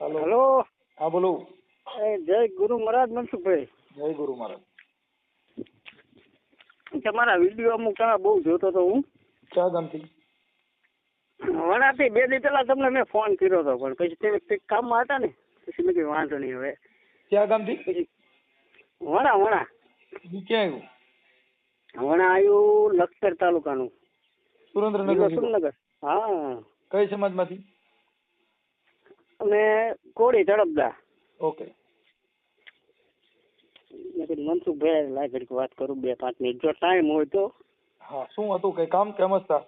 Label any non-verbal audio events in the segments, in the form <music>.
હાલો. હા બોલો. જય ગુરુ મહારાજ મનસુખભાઈ. જય ગુરુ મહારાજ. તમારા વીડિયો અમુક તમે બહુ જોતો હતો હું. ગામથી. વણાથી બે દી પહેલા તમને મેં ફોન કર્યો હતો પણ પછી તે કામમાં હતા ને પછી મેં કઈ વાંધો નહીં હવે. ક્યાં ગામથી? વણા વણા. ક્યાં આવ્યું? વણા આવ્યું લખતર તાલુકાનું. સુરેન્દ્રનગર સુરેન્દ્રનગર. હા. કઈ સમાજમાંથી? અને કોળી તળપદા. ઓકે. મનસુખભાઈ લાય ઘડીક વાત કરું બે પાંચ મિનિટ. જો ટાઈમ હોય તો. હા શું હતું? કઈ કામ કેમ હતા?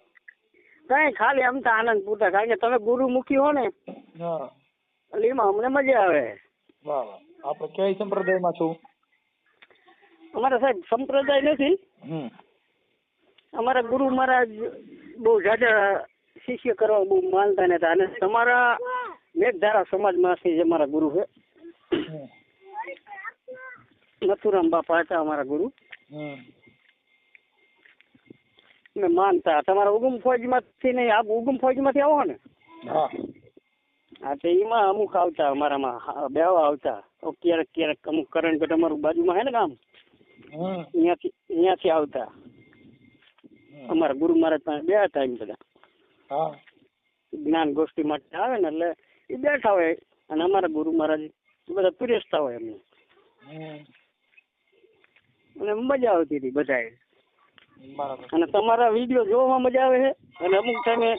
કઈ ખાલી આમ તો આનંદ પૂરતા કારણ કે તમે ગુરુમુખી હો ને હા. એટલે એમાં અમને મજા આવે. વાહ વાહ. આપણે કઈ સંપ્રદાયમાં છું? અમારા સાહેબ સંપ્રદાય નથી. હમ. અમારા ગુરુ મહારાજ બહુ જાજા શિષ્ય કરવા બહુ માનતા નતા અને તમારા મેઘધારા સમાજમાંથી જે અમારા ગુરુ છે. નથુરામ બાપા હતા અમારા ગુરુ. મેં માનતા તમારા ઉગમ ફૌજમાંથી નહીં આ ઉગમ ફૌજમાંથી આવો ને? હા. તો એમાં અમુક આવતા અમારામાં બેવા આવતા. તો ક્યારેક ક્યારેક અમુક કરણગઢ અમારું બાજુમાં હે ને ગામ? અહીંયાથી અહીંયાથી આવતા. અમારા ગુરુ મહારાજ પાસે બે હતા એમ બધા. હા. જ્ઞાન ગોષ્ઠી માટે આવે ને એટલે એ બેઠા હોય અને અમારા ગુરુ મહારાજ એ બધા પીરસતા હોય એમને અને મજા આવતી હતી બધાએ અને તમારા વીડિયો જોવામાં મજા આવે છે? અને અમુક ટાઈમે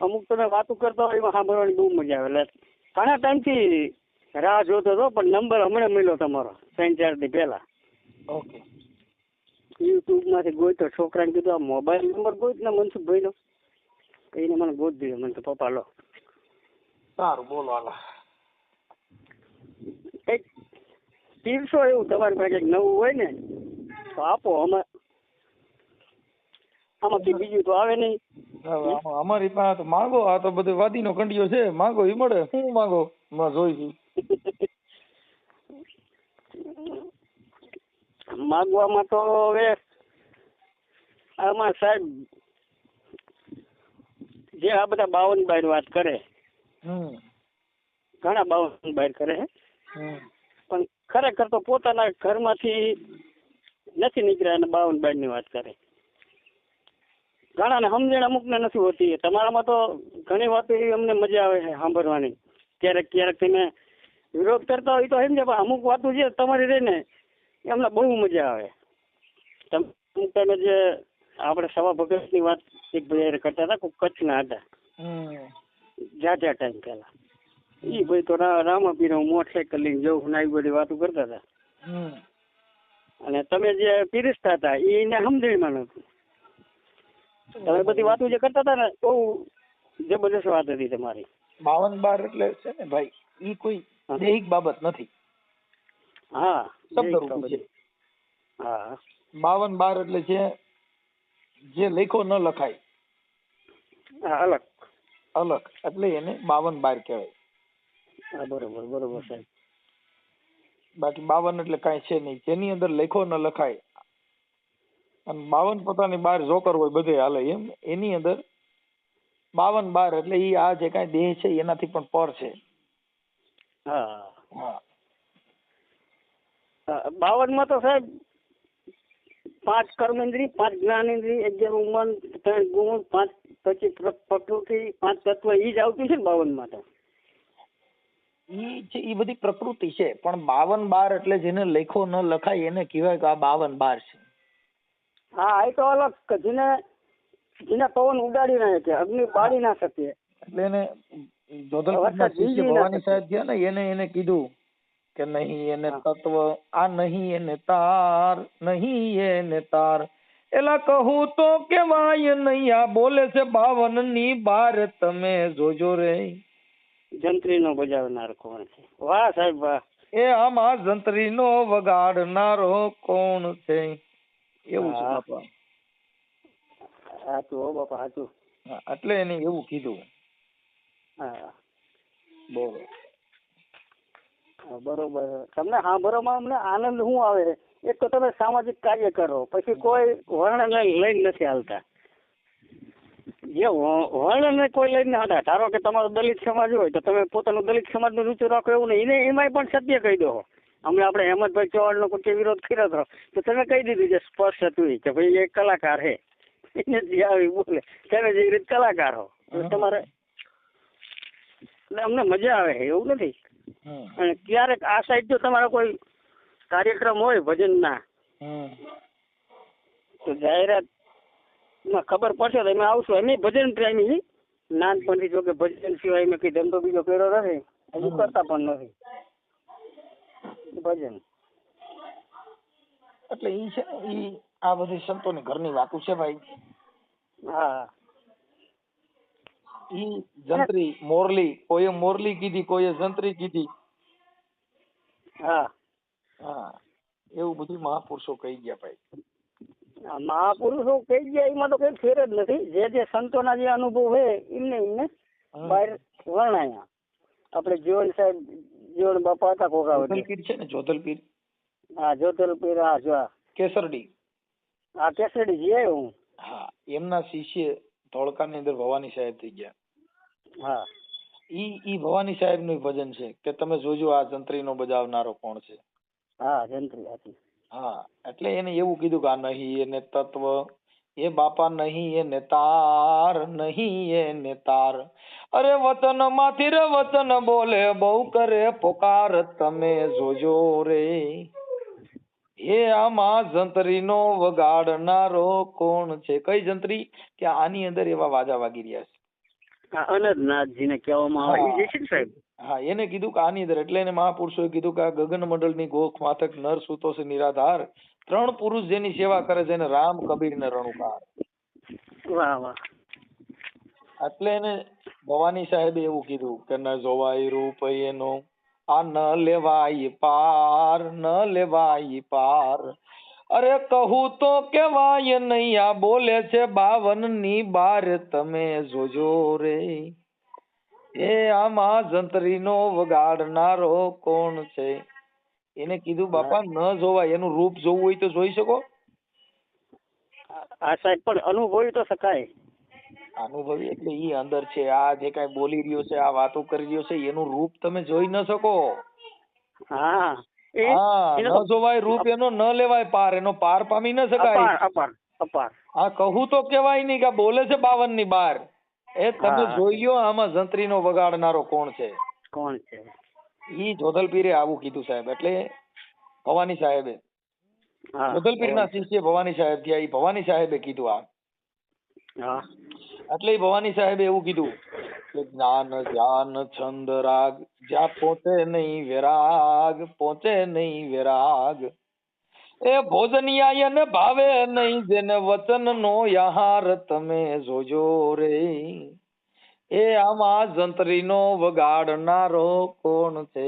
અમુક તમે વાતો કરતા હોય એમાં સાંભળવાની બહુ મજા આવે. એટલે ઘણા ટાઈમથી રાહ જોતો હતો પણ નંબર હમણાં મળ્યો તમારો ત્રણ ચાર દી પહેલા. ઓકે. યુટ્યુબમાંથી ગોઈતો છોકરાને કીધું આ મોબાઈલ નંબર ગોઈત ને મનસુખભાઈનો. એને મને ગોત દીધો. મને તો પપ્પા લો સારું બોલો હાલા. કંઈક તીરસો એવું તમારી પાસે કંઈક નવું હોય ને તો આપો અમે. આમાંથી બીજું તો આવે નહીં. અમારી પાસે તો માંગો આ તો બધો વાદીનો કંડિયો છે. માંગો એ મળે શું માંગો? માં જોઈ છું માગવામાં તો હવે આમાં સાહેબ જે આ બધા બાવન બાઈ વાત કરે ઘણા બાવન બહાર કરે છે પણ ખરેખર તો પોતાના ઘરમાંથી નથી નીકળ્યા અને બાવન બારની વાત કરે. ઘણાને સમજણ અમુકને નથી હોતી. તમારામાં તો ઘણી વાતો એવી અમને મજા આવે છે સાંભળવાની. ક્યારેક ક્યારેક તમે વિરોધ કરતા હોય તો સમજે પણ અમુક વાતો જે તમારી રહે ને એમને બહુ મજા આવે. તમે તમે જે આપણે સવા ભગતની વાત એક ભાઈ કરતા હતા કોઈ કચ્છના હતા. જાજા ટાઈમ પહેલા. એ ભાઈ તો રામાપીર મોટરસાઇકલ લઈને જવું ને આવી બધી વાતો કરતા હતા. અને તમે જે પીરસતા હતા એ એને સમજણીમાં નહોતું. તમે બધી વાતો જે કરતા હતા ને બહુ જબરદસ્ત વાત હતી તમારી. બાવન બાર એટલે છે ને ભાઈ ઈ કોઈ હા. દૈહિક બાબત નથી. હા શબ્દ એ છે. હા. બાવન બાર એટલે જે જે લેખો ન લખાય. હા અલગ. અલગ. એટલે એને બાવન બાર કહેવાય. હા બરોબર બરોબર સાહેબ. બાકી બાવન એટલે કાંઈ છે નહીં. જેની અંદર લેખો ન લખાય. અને બાવન પોતાની બાર જોકર હોય બધે હાલે એમ એની અંદર બાવન બાર એટલે એ આ જે કાંઈ દેહ છે એનાથી પણ પર છે. હા. હા. બાવનમાં તો સાહેબ પાંચ કર્મેન્દ્રી પાંચ જ્ઞાનેન્દ્રી અગિયાર ઉમન ત્રણ ગુણ પાંચ પછી પ્રકૃતિ પાંચ તત્વ ઈ જ આવતું છે ને બાવનમાં તો ઈ છે ઈ બધી પ્રકૃતિ છે પણ બાવન બાર એટલે જેને લેખો ન લખાય એને કહેવાય કે આ બાવન બાર છે. હા એ તો અલગ જેને જેને પવન ઉડાડી ના શકે અગ્નિ બાળી ના શકે. એટલે એને જોધલપુરના વરસાદ શિષ્ય વીજળી ના ભવાની સાહેબ ગયા ને એને એને કીધું કે નહીં એને તત્વ આ નહીં એને તાર નહીં એને તાર. એલા કહું તો કેવાય નહીં આ બોલે છે બાવનની બાર તમે જોજો રે. જંત્રી નો બજાવનાર કોણ છે? વાહ સાહેબ વાહ. એ આમાં જંત્રી નો વગાડનારો કોણ છે? એવું છે બાપા. સાચું હો બાપા સાચું એટલે એને એવું કીધું. હા. બોલો. બરોબર. તમને સાંભળવામાં અમને આનંદ શું આવે? એક તો તમે સામાજિક કાર્ય કરો પછી કોઈ વર્ણને લઈને નથી હાલતા. જે વર્ણને કોઈ લઈને હતા ધારો કે તમારો દલિત સમાજ હોય તો તમે પોતાનું દલિત સમાજનું રૂચિ રાખો એવું નહીં. એને એમાંય પણ સત્ય કહી દો. હમણાં આપણે હેમંતભાઈ ચૌહાણનો કોઈ વિરોધ કર્યો હતો તો તમે કહી દીધું છે સ્પષ્ટ હતું કે ભાઈ એ કલાકાર હે એને જે આવી બોલે તમે જે રીતે કલાકાર હો. તમારે એટલે અમને મજા આવે એવું નથી. અને ક્યારેક આ સાઈડ જો તમારો કોઈ કાર્યક્રમ હોય ભજનના તો તો જાહેરાતમાં ખબર પડશે તો એમાં આવશું. એમ ભજન પ્રેમી નાનપણથી જો કે ભજન સિવાય મેં કઈ ધંધો બીજો કર્યો નથી. હજુ કરતા પણ નથી. ભજન. એટલે ઈ છે ઈ આ બધી સંતોની ઘરની વાતો છે ભાઈ. હા. ઈ જંત્રી મોરલી કોઈએ મોરલી કીધી કોઈએ જંત્રી કીધી. હા. હા એવું બધું મહાપુરુષો કહી ગયા ભાઈ. મહાપુરુષો કહી ગયા એમાં તો કઈ ફેર જ નથી. જે જે સંતોના જે અનુભવ હોય એમને એમને. બહાર વર્ણાયા. આપણે જીવન સાહેબ જીવન બાપા હતા કોકાવતી જોધલપીર છે ને જોધલપીર હા જોધલપીર હા જો કેસરડી. આ કેસરડી આવ્યો હું. હા એમના શિષ્ય ધોળકાની અંદર ભવાની સાહેબ થઈ ગયા. હા. ઈ ઈ ભવાની સાહેબનું ભજન છે કે તમે જોજો આ જંત્રીનો બજાવનારો કોણ છે. હા જંત્રી હતી. હા એટલે એને એવું કીધું કે આ નહીં એને તત્વ એ બાપા નહીં એને તાર નહીં એને તાર અરે વતનમાંથી રે વતન બોલે બહુ કરે પોકાર તમે જોજો રે. એ આમાં જંતરીનો વગાડનારો કોણ છે? કઈ જંતરી? કે આની અંદર એવા વાજા વાગી રહ્યા છે? આ અનંતનાથજીને કહેવામાં આવે. છે સાહેબ? હા એને કીધું કે આની અંદર એટલે એને મહાપુરુષોએ કીધું કે આ ગગન મંડળની ગોખ માથક નર સૂતો છે નિરાધાર. ત્રણ પુરુષ જેની સેવા કરે છે એને રામ કબીર ને રણુકાર. વાહ વાહ. એટલે એને ભવાની સાહેબે એવું કીધું કે ન જોવાય રૂપ એનો. આ ન લેવાય પાર, ન લેવાય પાર. અરે કહું તો કેવાય નહીં, આ બોલે છે બાવનની બાર, તમે જોજો રે. એ આમાં જંત્રીનો વગાડનારો કોણ છે? એને કીધું, બાપા, ન જોવાય, એનું રૂપ જોવું હોય તો જોઈ શકો. આ સાહેબ, પણ અનુભવી તો શકાય. અનુભવી એટલે ઈ અંદર છે. આ જે કઈ બોલી રહ્યો છે આ વાતો કરી રહ્યો છે એનું રૂપ તમે જોઈ ન શકો. હા. હા ન જોવાય રૂપ એનો ન લેવાય પાર એનો પાર પામી ન શકાય. અપાર અપાર અપાર. હા કહું તો કેવાય નહીં કે બોલે છે બાવનની બાર. એ તમે. જોઈ લ્યો આમાં જંત્રીનો વગાડનારો કોણ છે? કોણ છે? ઈ જોધલપીરે આવું કીધું સાહેબ. એટલે ભવાની સાહેબે. જોધલપીર ના શિષ્ય ભવાની સાહેબ થયા. ઈ ભવાની સાહેબે કીધું આ. હા. એટલે ભવાની સાહેબે એવું કીધું કે જ્ઞાન ધ્યાન છંદ રાગ જ્યાં પોતે નહીં વિરાગ પોતે નહીં વિરાગ. એ ભોજનિયાય ને ભાવે નહીં જેને વચન નો યહાર તમે જોજો રે. એ આમાં જંત્રીનો વગાડનારો કોણ છે?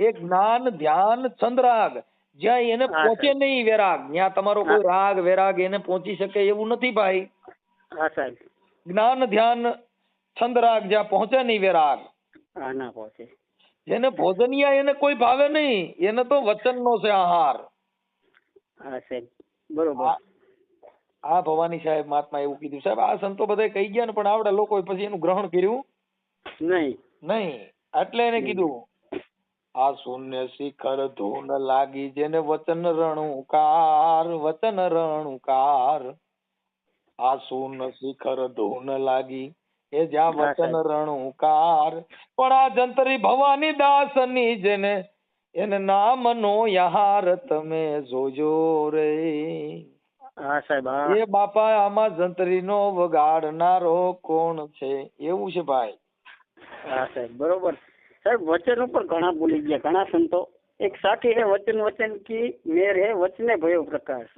એ જ્ઞાન ધ્યાન છંદ રાગ જ્યાં એને પહોંચે. નહીં વેરાગ ત્યાં તમારો કોઈ રાગ વેરાગ એને પહોંચી શકે એવું નથી ભાઈ. હા સાહેબ. જ્ઞાન ધ્યાન છંદ રાગ જ્યાં પહોંચે નહીં વિરાગ હા ના પહોંચે. જેને ભોજનિયા એને કોઈ ભાવે નહીં. એને તો વચનનો છે આહાર. હા સાહેબ. બરોબર. આ આ ભવાની સાહેબ મહાત્મા એવું કીધું. સાહેબ આ સંતો બધા કહી ગયા ને પણ આવડે લોકો પછી એનું ગ્રહણ કર્યું નહીં. નહીં. એટલે એને કીધું આ શૂન્ય શિખર ધૂન લાગી જેને વચન રણુકાર વચન રણુકાર. આ સુન શિખર ધૂન લાગી. એ જ્યાં સાહેબ. રણુકાર પણ આ જંતરી ભવાની દાસની જેને એને નામનો યહાર તમે જોજો રે. હા સાહેબ એ બાપા આમાં જંતરી નો વગાડનારો કોણ છે? એવું છે ભાઈ. હા સાહેબ બરોબર. સાહેબ વચન ઉપર ઘણા ભૂલી ગયા ઘણા સંતો એક સાથી હે વચન વચન કી મેર હે વચને ભયો પ્રકાશ.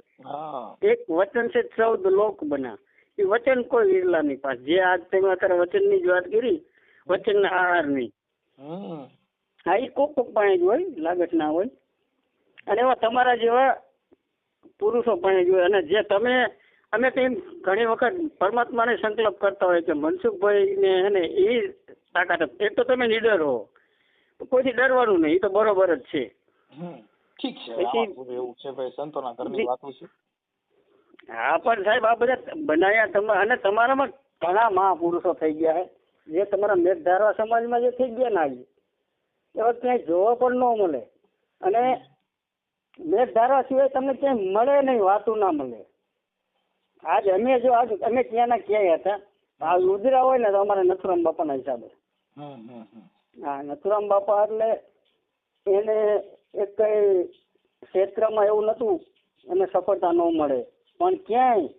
એક વચન છે ચૌદ લોક બના. એ વચન કોઈ વિરલા ની પાસ. જે આજ તમે અત્યારે વચનની જ વાત કરી વચન ના આહારની હા એ કોક કોક પાણી જ હોય લાગત ના હોય. અને એવા તમારા જેવા પુરુષો પાણી જ હોય. અને જે તમે અમે કઈ ઘણી વખત પરમાત્માને સંકલ્પ કરતા હોય કે મનસુખભાઈ ને હે ને એ તાકાત એક તો તમે નીડર હો. કોઈથી ડરવાનું નહીં એ તો બરોબર જ છે. ઠીક છે. એવું છે ભાઈ સંતોના ઘરની વાતો છે. હા પણ સાહેબ આ બધા બનાયા તમા અને તમારામાં ઘણા મહાપુરુષો થઈ ગયા છે. જે તમારા મેઘધારવા સમાજમાં જે થઈ ગયા ને આજે ક્યાંય જોવા પણ ન મળે. અને મેઘધારવા સિવાય તમને ક્યાંય મળે નહીં વાતું ના મળે. આજ અમે જો આજ અમે ક્યાંના ક્યાંય હતા આ ઉદરા હોય ને તો અમારે નથુરામ બાપાના હિસાબે. હમ હમ હમ. હા નથુરામ બાપા એટલે એને એક કઈ ક્ષેત્રમાં એવું નતું એને સફળતા ન મળે. પણ ક્યાંય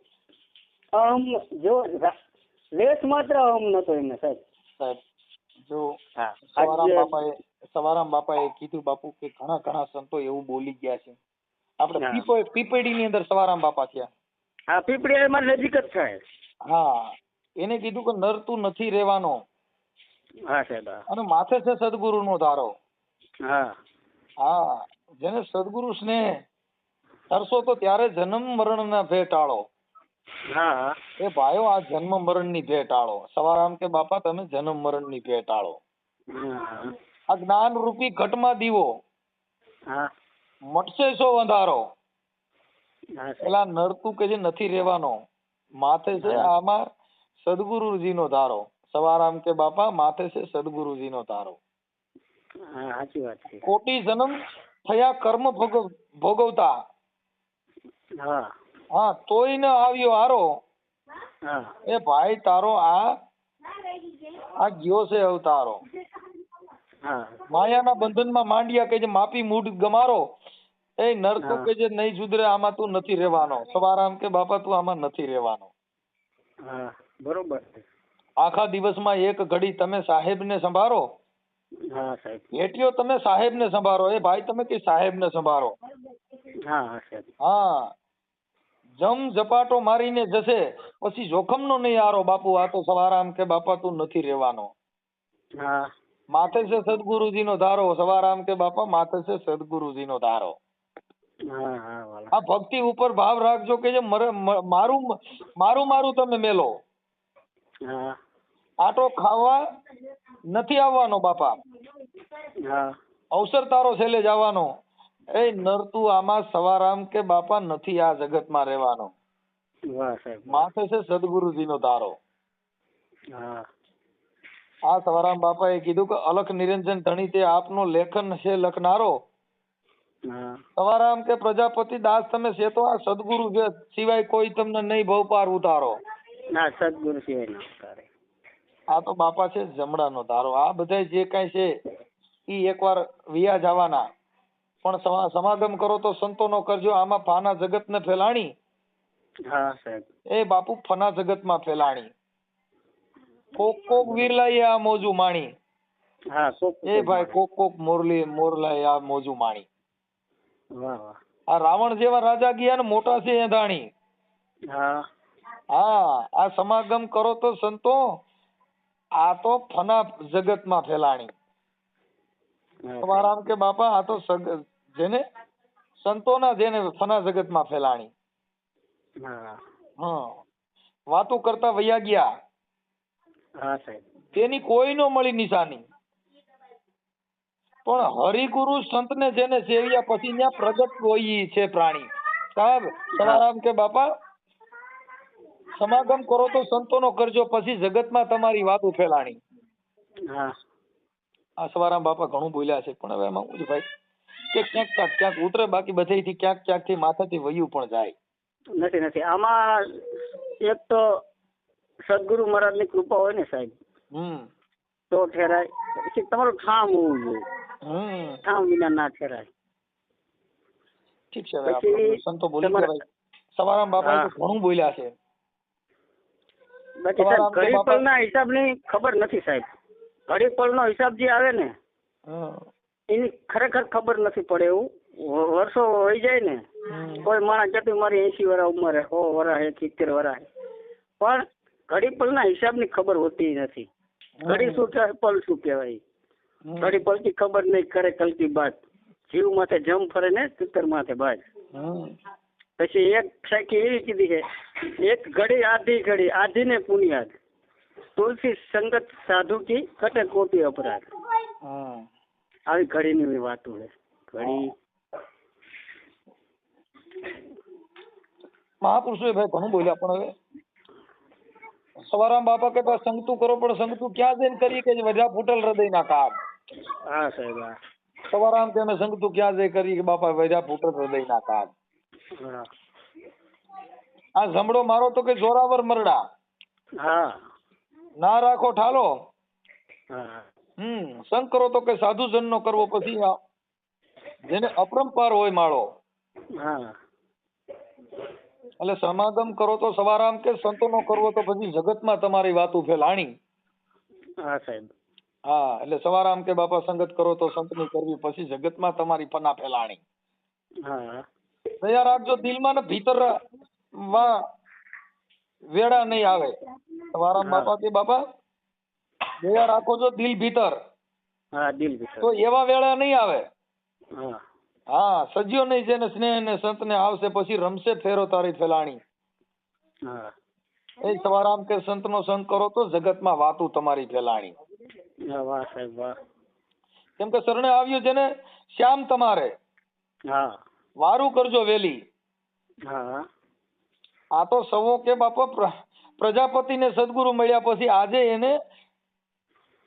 અહમ જો લેશ માત્ર અહમ નતો એને સાહેબ. સાહેબ જો સવારામ બાપાએ સવારામ બાપાએ કીધું બાપુ કે ઘણા ઘણા સંતો એવું બોલી ગયા છે. આપણે. પીપળ પીપળી ની અંદર સવારામ બાપા થયા. હા પીપળી એમાં નજીક જ થાય. હા. એને કીધું કે નર તું નથી રહેવાનો. હા સાહેબ અને માથે છે સદગુરુ નો ધારો. હા. હા જેને સદગુરુ સ્નેહ કરશો તો ત્યારે જન્મ મરણ ના ભે ટાળો હા. એ ભાઈઓ આ જન્મ મરણની ભે ટાળો સવારામ કે બાપા તમે જન્મ મરણની ભે ટાળો આ જ્ઞાન રૂપી ઘટમાં દીવો. મટશે શો અંધારો. પેલા નરતું કે જે નથી રહેવાનો. માથે છે આમાં સદગુરુજી નો ધારો. સવારામ કે બાપા માથે છે સદગુરુજી નો ધારો હા સાચી વાત છે. કોટી જન્મ થયા કર્મ ભોગવ ભોગવતા. હા. હા તોય ન આવ્યો હારો. એ ભાઈ તારો આ આ ગયો છે અવતારો. માયાના બંધનમાં માંડ્યા કે જે માપી મૂડ ગમારો. એ નરકો કે જે નહીં સુધરે આમાં તું નથી રહેવાનો. સવારામ કે બાપા તું આમાં નથી રહેવાનો. બરોબર છે. આખા દિવસમાં એક ઘડી તમે સાહેબને સંભાળો. હા સાહેબ. તમે સાહેબને સંભાળો. એ ભાઈ તમે કે સાહેબને સંભાળો? હા હા સાહેબ. હા. જમ ઝપાટો મારીને જશે પછી જોખમનો નહીં આરો બાપુ આ તો સવારામ કે બાપા તું નથી રહેવાનો. હા. માથે છે સદગુરુજી નો ધારો સવારામ કે બાપા માથે છે સદગુરુજી નો ધારો આ ભક્તિ ઉપર ભાવ રાખજો કે જે મર- મારું મારું મારું તમે મેલો. આટો ખાવા નથી આવવાનો બાપા. અવસર તારો છેલ્લે જવાનો એ નરતું આમાં સવારામ કે બાપા નથી આ જગતમાં રહેવાનો. માથે છે સદગુરુજીનો ધારો હા. આ સવારામ બાપા એ કીધું કે અલખ નિરંજન ધણી તે આપનો લેખન છે લખનારો. સવારામ કે પ્રજાપતિ દાસ તમે છે તો આ સદગુરુ જે સિવાય કોઈ તમને નહીં ભવ પાર ઉતારો ના સદગુરુ સિવાય ના ઉતારે. આ તો બાપા છે જમડાનો ધારો. આ બધા જે કાંઈ છે ઈ એકવાર વિયા જવાના. પણ સમાગમ કરો તો સંતોનો કરજો. આમાં ફાના જગતને ફેલાણી. હા સાહેબ. એ બાપુ ફના જગતમાં ફેલાણી. કોક કોક વિરલાઈ આ મોજું માણી. હા કોક એ ભાઈ કોક કોક મોરલી મોરલાઈ આ મોજું માણી. વાહ વાહ. આ રાવણ જેવા રાજા ગયા ને મોટા છે એંધાણી હા. હા આ સમાગમ કરો તો સંતો આ તો ફના જગતમાં ફેલાણી. તમારા આમ કે બાપા આ તો જેને સંતોના જેને ફના જગતમાં ફેલાણી. હા. વાતો કરતા વયા ગયા. હા સાહેબ. તેની કોઈ નો મળી નિશાની. પણ હરિગુરુ સંતને જેને સેવ્યા પછી ત્યાં પ્રગટ હોય છે પ્રાણી. સાહેબ સવારામ કે બાપા સમાગમ કરો તો સંતોનો કરજો પછી જગતમાં તમારી વાત ઉફેલાણી. હા. આ સવારામ બાપા ઘણું બોલ્યા છે પણ હવે એમાં છે ભાઈ? કે ક્યાંક ક્યાંક ક્યાંક ઉતરે બાકી બધેથી ક્યાંક ક્યાંકથી માથાથી વયું પણ જાય. નથી નથી. આમાં એક તો સદગુરુ મહારાજની કૃપા હોય ને સાહેબ હમ. તો ઠેરાય. પછી તમારું ઠામ હોવું જોઈએ. હમ. ઠામ વિના ના ઠેરાય. ઠીક છે સંતો બોલી સવારામ બાપા ઘણું બોલ્યા છે. બાકી સાહેબ ઘડી પળના હિસાબની ખબર નથી સાહેબ. ઘડી પળનો હિસાબ જે આવે ને એની ખરેખર ખબર નથી પડે એવું. વર્ષો હોય જાય ને કોઈ માણસ જતું મારી એસી વરા ઉંમરે સો વરા હે સિત્તેર વરા હે. પણ ઘડી પળના હિસાબની ખબર હોતી નથી. ઘડી શું કહેવાય પલ શું કહેવાય? ઘડી ઘડી પલથી ખબર નહીં કરે કલકી બાદ. જીવ માથે જમ ફરે ને ચિત્તર માથે બાદ. પછી એક સાખી એવી કીધી કે એક ઘડી આધી ઘડી આધી ને પુનિયાદ તુલસી સંગત સાધુ કી કટે કોટી અપરાધ. આવી ઘડીની વાતો છે ઘડી. મહાપુરુષોએ ભાઈ ઘણું બોલ્યા પણ હવે સવારામ બાપા કે સંગતું કરો પણ સંગતું ક્યાં જઈને કરીએ? કે વધ્યા ફૂટલ હૃદયના કામ. હા સાહેબ સવારામ કે અમે સંગતું ક્યાં જઈ કરીએ કે બાપા વધ્યા ફૂટલ હૃદયના કામ. હા આ જમડો મારો તો કે જોરાવર મરડા. હા. ના રાખો ઠાલો. હમ સંગ કરો તો કે સાધુ જનનો કરવો પછી જેને અપરંપાર હોય માળો. એટલે સમાગમ કરો તો સવારામ કે સંતોનો કરવો તો પછી જગતમાં તમારી વાતું ફેલાણી હા સાહેબ. હા એટલે સવારામ કે બાપા સંગત કરો તો સંતની કરવી પછી જગતમાં તમારી ફના ફેલાણી. હા. દયા રાખજો દિલમાં ને ભીતરમાં વેડા નહીં આવે. તમારા બાપા કે બાપા દયા રાખો છો દિલ ભીતર. હા દિલ તો એવા વેળા નહીં આવે. હા. સજ્યો નહીં ને સ્નેહ ને સંત ને આવશે પછી રમશે ફેરો તારી ફેલાણી. હા. એ સવારામ કે સંત નો સંગ કરો તો જગતમાં વાતું તમારી ફેલાણી. વાહ સાહેબ વાહ. કેમ કે શરણે આવ્યું છે ને શ્યામ તમારે. હા. વારું કરજો વેલી. હા. આ તો સવો કે બાપા પ્રજાપતિ પ્રજાપતિને સદગુરુ મળ્યા પછી આજે એને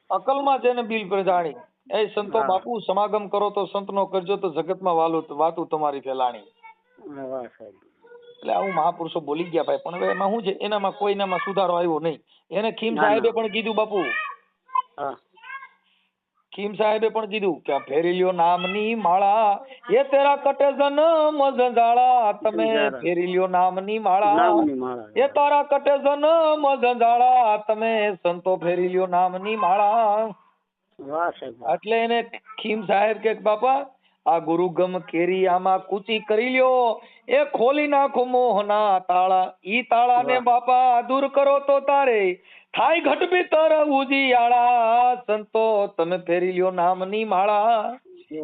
અકલમાં જેને બિલ પ્રજાણી એ સંતો બાપુ સમાગમ કરો તો સંતનો કરજો તો જગતમાં વાલું વાતું તમારી ફેલાણી. એટલે આવું મહાપુરુષો બોલી ગયા ભાઈ પણ હવે એમાં શું છે? એનામાં કોઈનામાં સુધારો આવ્યો નહીં. એને ખીમ ના, સાહેબે પણ કીધું બાપુ. હા. ખીમ સાહેબે પણ કીધું કે ફેરી લ્યો નામની માળા એ તેરા કટે જન્મ ઝંઝાળા તમે ફેરી લ્યો નામની માળા એ તારા કટે જન્મ ઝંઝાળા તમે સંતો ફેરી લ્યો નામની માળા. એટલે એને ખીમ સાહેબ કે બાપા આ ગુરુગમ કેરી આમાં કૂચી કરી લ્યો. એ ખોલી નાખો મોહના તાળા. ઈ તાળાને ને બાપા દૂર કરો તો તારે. થાય ઘટ ભીતર ઉજિયાળા. સંતો તમે ફેરી લ્યો નામની માળા.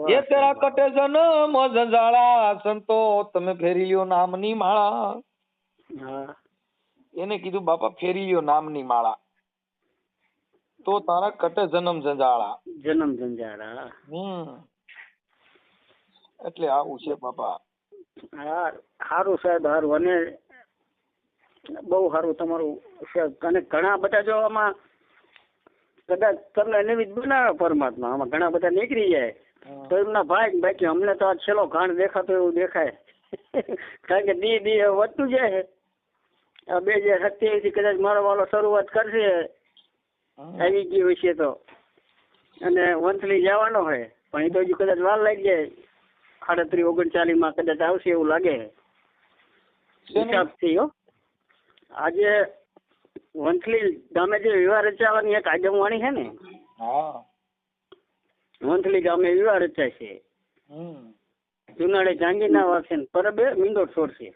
એ તેરા કટે જન્મ જંજાળા સંતો તમે ફેરી લ્યો નામની માળા. એને કીધું બાપા ફેરી લ્યો નામની માળા. તો તારા કટે જન્મ જંજાળા જન્મ જંજાળા હમ. એટલે આવું છે બાપા. હા સારું સાહેબ હારું. અને બહુ સારું તમારું અને ઘણા બધા જો આમાં કદાચ તમને નિમિત્ત બનાવે પરમાત્મા. આમાં ઘણા બધા નીકળી જાય. તો એમના ભાઈ બાકી અમને તો આ છેલ્લો ઘાણ દેખાતો એવું દેખાય. <laughs> કારણ કે દી દી વધતું જાય છે. આ બે હજાર સત્યાવીસથી કદાચ મારો વાલો શરૂઆત કરશે. આવી ગયું હશે તો. અને વંથલી જવાનો હોય પણ એ તો હજુ કદાચ વાર લાગી જાય. સાડત્રીસ ઓગણચાલીસમાં કદાચ આવશે એવું લાગે હિસાબથી હો. આજે વંથલી ગામે જે વિવાહ રચાવાની એક આગમવાણી છે ને? હા. વંથલી ગામે વિવાહ રચાશે જુનાળે જાંગીના વાસે ને પરબે મિંદો છોડશે.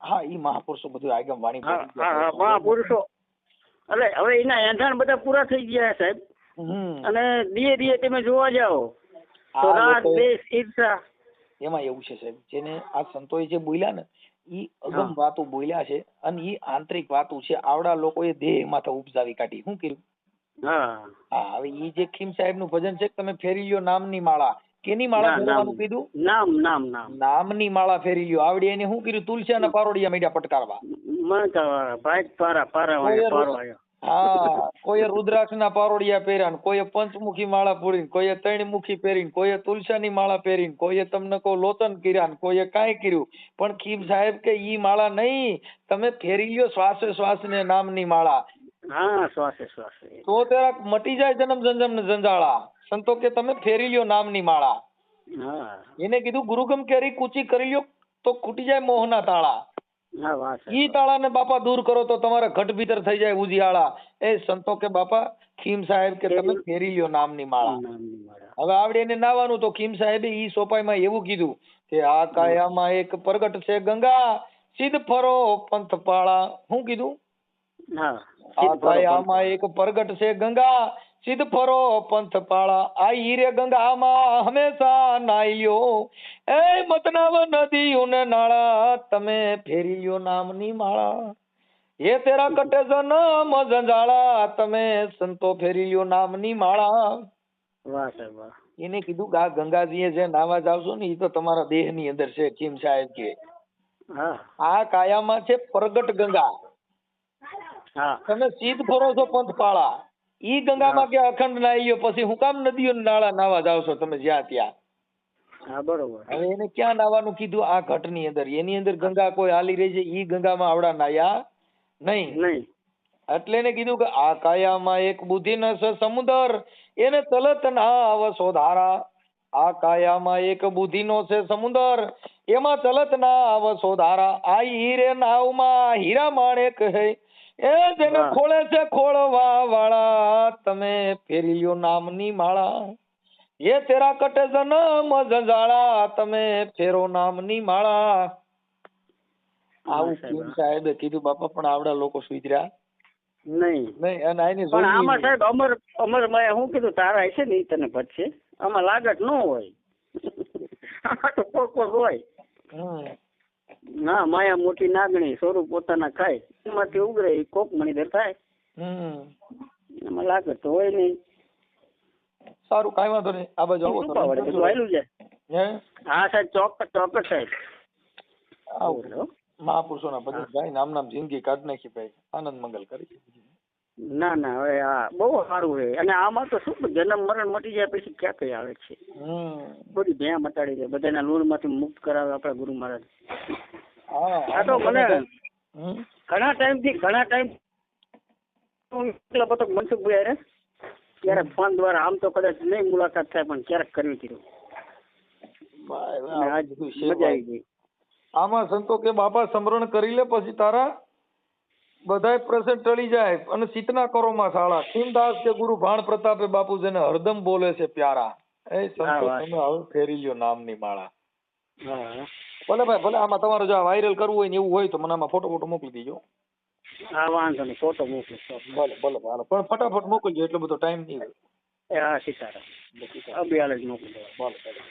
હા ઈ મહાપુરુષો બધું આગમ વાણી હા મહાપુરુષો. એટલે હવે એના એંધાણ બધા પૂરા થઈ ગયા સાહેબ. અને ધીરે ધીરે તમે જોવા જાઓ તો રાત દેશ ઈર્ષા. એમાં એવું છે સાહેબ જેને આ સંતોએ જે બોલ્યા ને ઈ અગમ વાતો બોલ્યા છે અને ઈ આંતરિક વાતો છે. આવડા લોકોએ દેહ માથે ઉપજાવી કાઢી. શું કીધું? હા. હા હવે ઈ જે ખીમ સાહેબનું ભજન છે તમે ફેરી લ્યો નામની માળા. કેની માળા ફેરવાનું નામ. કીધું? નામ નામ નામ. નામની માળા ફેરી લ્યો. આવડી એને શું કર્યું અને પારોડિયા મીડિયા પટકારવા. પારા પારા પારો હા કોઈએ રુદ્રાક્ષના પારોડિયા પહેર્યા ને કોઈએ પંચમુખી માળા પૂરી કોઈએ ત્રણમુખી પહેરી કોઈએ તુલસાની માળા પહેરી કોઈએ તમને કહો લોતન કર્યા ને કોઈએ કાંઈ કર્યું. પણ ખીમ સાહેબ કે ઈ માળા નહીં તમે ફેરી લ્યો શ્વાસે શ્વાસને નામની માળા. હા શ્વાસે શ્વાસે તો તેરા મટી જાય જન્મ જંજમ ને જંજાળા. સંતો કે તમે ફેરી લ્યો નામની માળા. એને કીધું ગુરુગમ કેરી કૂચી કરી લ્યો તો ખૂટી જાય મોહના તાળા. ઈ તાળાને બાપા દૂર કરો તો તમારે ઘટ ભીતર થઈ જાય ઉજિયાળા એ સંતો કે બાપા ખીમ સાહેબ કે તમે ફેરી- લ્યો નામની માળા. હવે આવડે એને નાવાનું તો ખીમ સાહેબે ઈ સોપાઈમાં એવું કીધું કે આ કાયામાં એક પ્રગટ છે ગંગા સિદ્ધ ફરો પંથ પાળા શું કીધું આ કાયામાં એક પ્રગટ છે ગંગા સિદ્ધ ફરો પંથ પાળા આ હીરે ગંગામાં હંમેશા નાઈ એ મતનાવ નદીઓ ને નાળા તમે ફેરી લ્યો નામની માળા. એ તેરા કટે જન્મ જંજાળા તમે સંતો ફેરી લ્યો નામની માળા. વાહ સાહેબ વાહ. એને કીધું કે આ ગંગાજીએ જે નાવા જાવશો ને એ તો તમારા દેહની અંદર છે ખીમ સાહેબ કે. હા. આ કાયામાં છે પ્રગટ ગંગા. હા. તમે સીધ ફરો છો પંથપાળા. ઈ ગંગામાં કે અખંડ નાહીયો પછી હું કામ નદીઓ નાળા નાવા જાવ છો તમે જ્યાં ત્યાં? હા બરોબર. હવે એને ક્યાં નાવાનું કીધું આ ઘટની અંદર? એની અંદર ગંગા કોઈ હાલી રહી છે ઈ ગંગામાં આવડા નાયા નહીં. નહીં. એટલે એને કીધું કે આ કાયામાં એક બુદ્ધિ ન છે સમુદર એને તલત ના આવશો ધારા. આ કાયામાં એક બુદ્ધિ નો છે સમુદર એમાં તલત ના આવશો ધારા. આ હીરે નાવમાં હીરા માણેક હે એ જેને ખોળે છે ખોળવા વાળા તમે ફેરી લ્યો નામની માળા. એ તેરા કટે જનમ જંજાળા તમે ફેરો નામની માળા. આવું કેમ સાહેબે કીધું બાપા પણ આવડા લોકો સુધર્યા. નહીં. નહીં અને આની પણ આમાં સાહેબ અમર અમર માયા હું કીધું તારા હશે ને તને ભટશે આમાં લાગત ન હોય. <laughs> આમાં તો કોક કોક હોય. ના માયા મોટી નાગણી સ્વરૂપ પોતાના ખાય. એમાંથી ઉગરે ઈ કોક મણીધર થાય. એમાં લાગત તો હોય નહીં. સારું કાંઈ વાંધો નહીં. આ બાજુ આવો તો. આયલું છે? હા? સાહેબ ચોક્કસ ચોક્કસ સાહેબ. આવો. મહાપુરુષોના ભજન ગાઈ નામ નામ જિંદગી કાઢ નાખી ભાઈ. આનંદ મંગલ કરી. ના ના હવે આ બહુ સારું છે. અને આમાં તો શું જન્મ મરણ મટી જાય પછી ક્યાં કઈ આવે છે? બધી ભ્યા મટાડી દે બધાના લૂણમાંથી મુક્ત કરાવે આપણા ગુરુ મહારાજ. આ તો મને ઘણા ટાઈમથી ઘણા ટાઈમ એકલો હતો મનસુખભાઈ અરે ત્યારે ફોન દ્વારા આમ તો કદાચ નહીં મુલાકાત થાય પણ ક્યારેક કરવી આજ મજા આવી ગઈ. આમાં સંતો કે બાપા સમરણ કરી લે પછી તારા બધાય પ્રસંગ ટળી જાય અને સીતના કરો માં શાળા કે ગુરુ ભાણ પ્રતાપે બાપુ જેને હરદમ બોલે છે પ્યારા. એ સંતો તમે હવે ફેરી લ્યો નામની માળા. ભલે ભાઈ ભલે આમાં તમારે જો વાયરલ કરવું હોય ને એવું હોય તો મને આમાં ફોટો ફોટો મોકલી દેજો. હા વાંધો નહીં ફોટો મોકલી ભલે ભલે ભલે પણ ફટાફટ મોકલજો એટલો બધો ટાઈમ નહીં હોય. હા સીતારામ. અભિયાલ જ મોકલી દેવા ભલે ભલે.